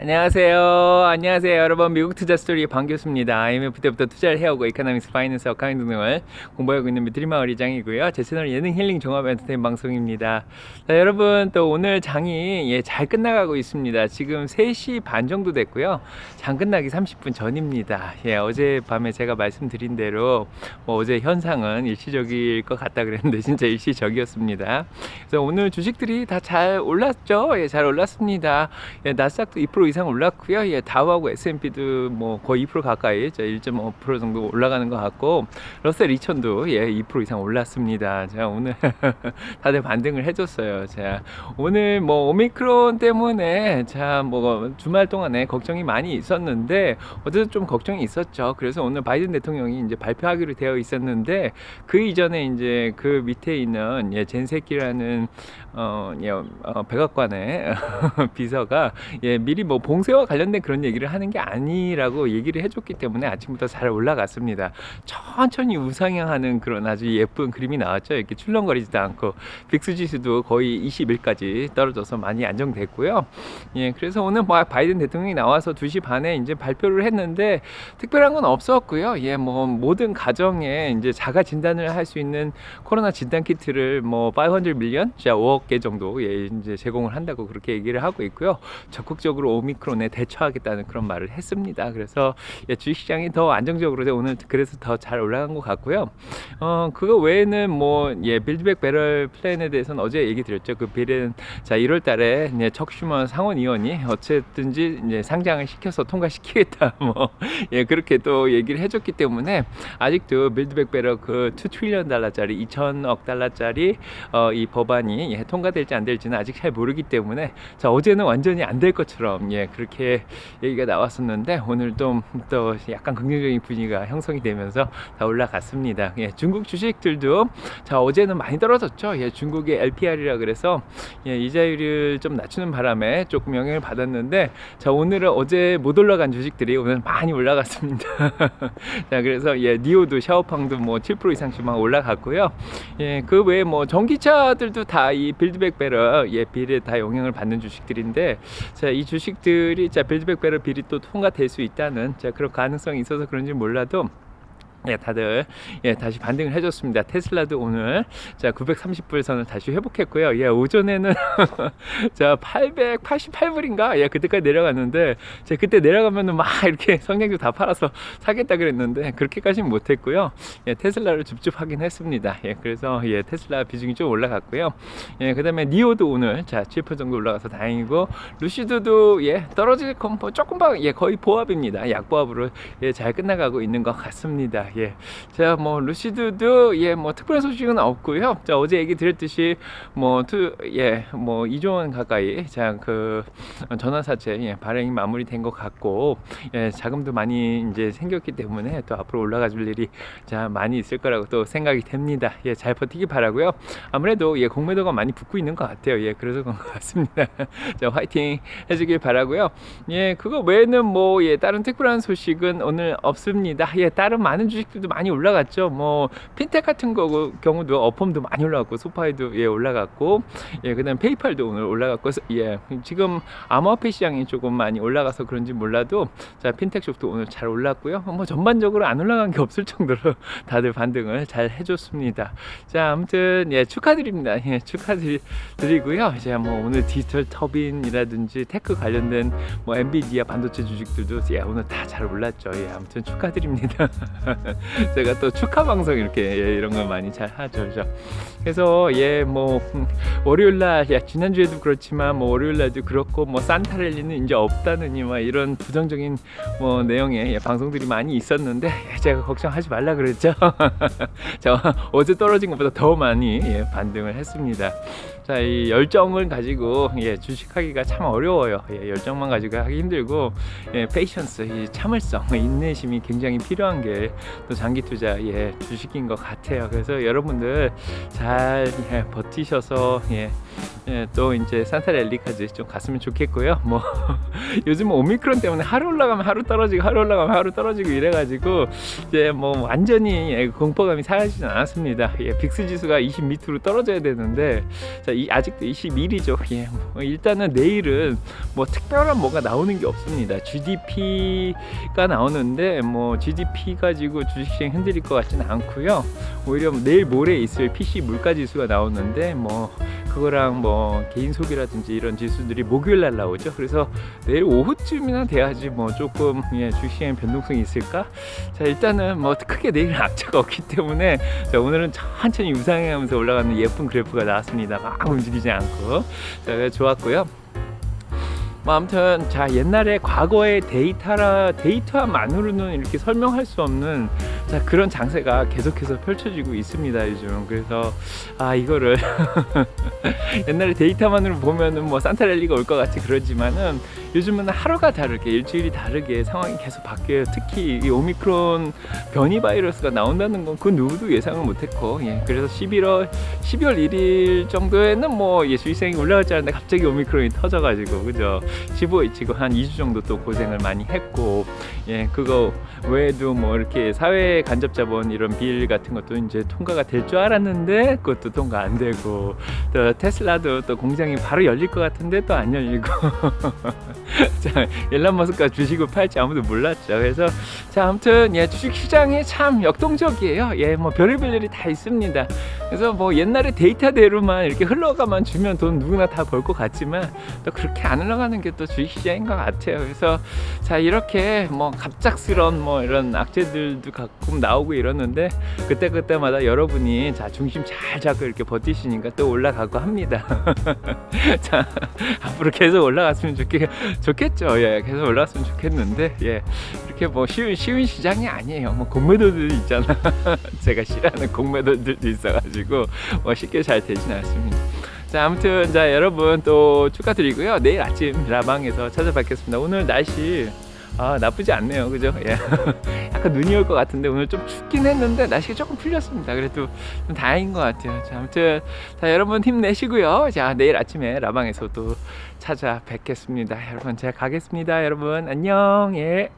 안녕하세요. 안녕하세요. 여러분. 미국 투자 스토리 반교수입니다. IMF 때부터 투자를 해오고 이코노믹스, 파이낸스, 어카운팅 등을 공부하고 있는 미트리마을 이장이고요. 제 채널 예능 힐링 종합 엔터테인 방송입니다. 자, 여러분 또 오늘 장이 예, 잘 끝나가고 있습니다. 지금 3시 반 정도 됐고요. 장 끝나기 30분 전입니다. 예, 어젯밤에 제가 말씀드린 대로 뭐 어제 현상은 일시적일 것 같다 그랬는데 진짜 일시적이었습니다. 그래서 오늘 주식들이 다 잘 올랐죠? 예, 잘 올랐습니다. 예, 나스닥도 2% 이상 올랐고요. 예, 다우하고 S&P도 뭐 거의 2% 가까이 1.5% 정도 올라가는 것 같고 러셀 2000도 예, 2% 이상 올랐습니다. 제가 오늘 다들 반등을 해줬어요. 자, 오늘 뭐 오미크론 때문에 자 뭐 주말 동안에 걱정이 많이 있었는데 어제도 좀 걱정이 있었죠. 그래서 오늘 바이든 대통령이 이제 발표하기로 되어 있었는데 그 이전에 이제 그 밑에 있는 예, 젠세키라는 어, 예, 어, 백악관의 비서가 예, 미리 뭐 봉쇄와 관련된 그런 얘기를 하는 게 아니라고 얘기를 해줬기 때문에 아침부터 잘 올라갔습니다. 천천히 우상향하는 그런 아주 예쁜 그림이 나왔죠. 이렇게 출렁거리지도 않고 빅스 지수도 거의 20일까지 떨어져서 많이 안정됐고요. 예, 그래서 오늘 뭐 바이든 대통령이 나와서 2시 반에 이제 발표를 했는데 특별한 건 없었고요. 예, 뭐 모든 가정에 이제 자가 진단을 할 수 있는 코로나 진단 키트를 뭐 500 밀리언, 자 5억 개 정도 예, 이제 제공을 한다고 그렇게 얘기를 하고 있고요. 적극적으로 오미 크론에 대처하겠다는 그런 말을 했습니다. 그래서 예, 주식시장이 더 안정적으로 오늘 그래서 더 잘 올라간 것 같고요. 어 그거 외에는 뭐 예, 빌드백 배럴 플랜에 대해서는 어제 얘기 드렸죠. 그 빌은 자 1월 달에 이제 척슈먼 상원의원이 어쨌든지 이제 상장을 시켜서 통과시키겠다 뭐 예 그렇게 또 얘기를 해줬기 때문에 아직도 빌드백 배럴 그 2 트릴리언 달러짜리 2천억 달러짜리 어, 이 법안이 예, 통과될지 안 될지는 아직 잘 모르기 때문에 자 어제는 완전히 안 될 것처럼 예 그렇게 얘기가 나왔었는데 오늘 좀 또 약간 긍정적인 분위기가 형성이 되면서 다 올라갔습니다. 예 중국 주식들도 자 어제는 많이 떨어졌죠. 예 중국의 LPR이라 그래서 예 이자율을 좀 낮추는 바람에 조금 영향을 받았는데 자 오늘은 어제 못 올라간 주식들이 오늘 많이 올라갔습니다. 자 그래서 예 니오도 샤오팡도 뭐 7% 이상씩 막 올라갔고요. 예, 그 외에 뭐 전기차들도 다 이 빌드백 배럴 예, 비례 다 영향을 받는 주식들인데 자, 이 주식들 이 자, 빌드백 배럴 비리 또 통과될 수 있다는 자, 그런 가능성이 있어서 그런지 몰라도 예, 다들 예, 다시 반등을 해줬습니다. 테슬라도 오늘 자 930불 선을 다시 회복했고요. 예, 오전에는 자 888불인가 예, 그때까지 내려갔는데 제 그때 내려가면은 막 이렇게 성장주 다 팔아서 사겠다 그랬는데 그렇게까지는 못했고요. 예, 테슬라를 줍줍 하긴 했습니다. 예, 그래서 예, 테슬라 비중이 좀 올라갔고요. 예, 그다음에 니오도 오늘 자 7% 정도 올라가서 다행이고 루시드도 예, 떨어질 건뭐 조금 봐, 예, 거의 보합입니다. 약보합으로 예, 잘 끝나가고 있는 것 같습니다. 예. 자, 뭐 루시드도 예, 뭐 특별한 소식은 없고요. 자, 어제 얘기 드렸듯이 뭐 투, 예, 뭐 2조 원 가까이 자, 그 전환 사채 예, 발행이 마무리된 것 같고 예, 자금도 많이 이제 생겼기 때문에 또 앞으로 올라가 줄 일이 자, 많이 있을 거라고 또 생각이 됩니다. 예, 잘 버티기 바라고요. 아무래도 예, 공매도가 많이 붙고 있는 것 같아요. 예, 그래서 그런 것 같습니다. 자, 화이팅 해 주길 바라고요. 예, 그거 외에는 뭐 예, 다른 특별한 소식은 오늘 없습니다. 예, 다른 많은 주 식들도 많이 올라갔죠. 뭐 핀텍 같은 거 경우도 어펌도 많이 올라갔고 소파이도 예 올라갔고 예 그다음 페이팔도 오늘 올라갔고 예 지금 암호화폐 시장이 조금 많이 올라가서 그런지 몰라도 자 핀텍 쪽도 오늘 잘 올랐고요. 뭐 전반적으로 안 올라간 게 없을 정도로 다들 반등을 잘 해줬습니다. 자 아무튼 예 축하드립니다. 예 축하드리고요. 이제 뭐 오늘 디지털 터빈이라든지 테크 관련된 뭐 엔비디아 반도체 주식들도 예 오늘 다 잘 올랐죠. 예 아무튼 축하드립니다. 제가 또 축하 방송 이렇게 예, 이런 거 많이 잘 하죠. 그죠? 그래서 예 뭐 월요일 날 야, 지난주에도 그렇지만 뭐 월요일 날도 그렇고 뭐 산타랠리는 이제 없다느니 막 이런 부정적인 뭐 내용의 예, 방송들이 많이 있었는데 예, 제가 걱정하지 말라 그랬죠. 자, 어제 떨어진 것보다 더 많이 예, 반등을 했습니다. 자, 이 열정을 가지고 예, 주식하기가 참 어려워요. 예, 열정만 가지고 하기 힘들고 예, 페이션스, 이 참을성, 인내심이 굉장히 필요한 게또 장기 투자 예, 주식인 것 같아요. 그래서 여러분들 잘 예, 버티셔서 예, 예, 또 이제 산타랠리까지 좀 갔으면 좋겠고요. 뭐 요즘 오미크론 때문에 하루 올라가면 하루 떨어지고 하루 올라가면 하루 떨어지고 이래가지고 이제 뭐 완전히 예, 공포감이 사라지진 않았습니다. 예, 빅스 지수가 20 밑으로 떨어져야 되는데 자, 이, 아직도 21이죠. 예, 뭐 일단은 내일은 뭐 특별한 뭐가 나오는 게 없습니다. GDP가 나오는데 뭐 GDP 가지고 주식시장 흔들릴 것 같지는 않고요. 오히려 내일 모레 있을 PC 물가 지수가 나오는데 뭐 그거랑 뭐 개인 소비라든지 이런 지수들이 목요일 날 나오죠. 그래서 내일 오후쯤이나 돼야지 뭐 조금 예, 주식시장 변동성이 있을까? 자 일단은 뭐 크게 내일은 악재가 없기 때문에 자 오늘은 천천히 우상향하면서 올라가는 예쁜 그래프가 나왔습니다. 막 움직이지 않고 자 좋았고요. 뭐 아무튼 자 옛날에 과거의 데이터라 데이터만으로는 이렇게 설명할 수 없는 자 그런 장세가 계속해서 펼쳐지고 있습니다 요즘. 그래서 아 이거를 옛날에 데이터만으로 보면은 뭐 산타랠리가 올 것 같이 그러지만은 요즘은 하루가 다르게 일주일이 다르게 상황이 계속 바뀌어요. 특히 이 오미크론 변이 바이러스가 나온다는 건 그 누구도 예상을 못했고 예. 그래서 11월 12월 1일 정도에는 뭐 예수일생이 올라갈 줄 알았는데 갑자기 오미크론이 터져가지고 그죠? 15일치고 한 2주 정도 또 고생을 많이 했고 예. 그거 외에도 뭐 이렇게 사회 간접 자본 이런 빌 같은 것도 이제 통과가 될 줄 알았는데 그것도 통과 안 되고 또 테슬라도 또 공장이 바로 열릴 것 같은데 또 안 열리고. 자 일론 머스크가 주식을 팔지 아무도 몰랐죠. 그래서 자 아무튼 예 주식 시장이 참 역동적이에요. 예 뭐 별의별 일이 다 있습니다 그래서 뭐 옛날에 데이터대로만 이렇게 흘러가만 주면 돈 누구나 다 벌 것 같지만 또 그렇게 안 흘러가는 게 또 주식시장인 것 같아요. 그래서 자 이렇게 뭐 갑작스런 뭐 이런 악재들도 가끔 나오고 이러는데 그때 그때마다 여러분이 자 중심 잘 잡고 이렇게 버티시니까 또 올라가고 합니다. 자 앞으로 계속 올라갔으면 좋겠 좋겠죠. 예, 계속 올라갔으면 좋겠는데 예 이렇게 뭐 쉬운 쉬운 시장이 아니에요. 뭐 공매도들 있잖아. 제가 싫어하는 공매도들도 있어가지고 뭐 쉽게 잘 되진 않습니다. 자 아무튼 자 여러분 또 축하드리고요. 내일 아침 라방에서 찾아뵙겠습니다. 오늘 날씨 아 나쁘지 않네요. 그죠? 예. 약간 눈이 올 것 같은데 오늘 좀 춥긴 했는데 날씨가 조금 풀렸습니다. 그래도 좀 다행인 것 같아요. 자 아무튼 자 여러분 힘내시고요. 자 내일 아침에 라방에서 또 찾아뵙겠습니다. 여러분 제가 가겠습니다. 여러분 안녕. 예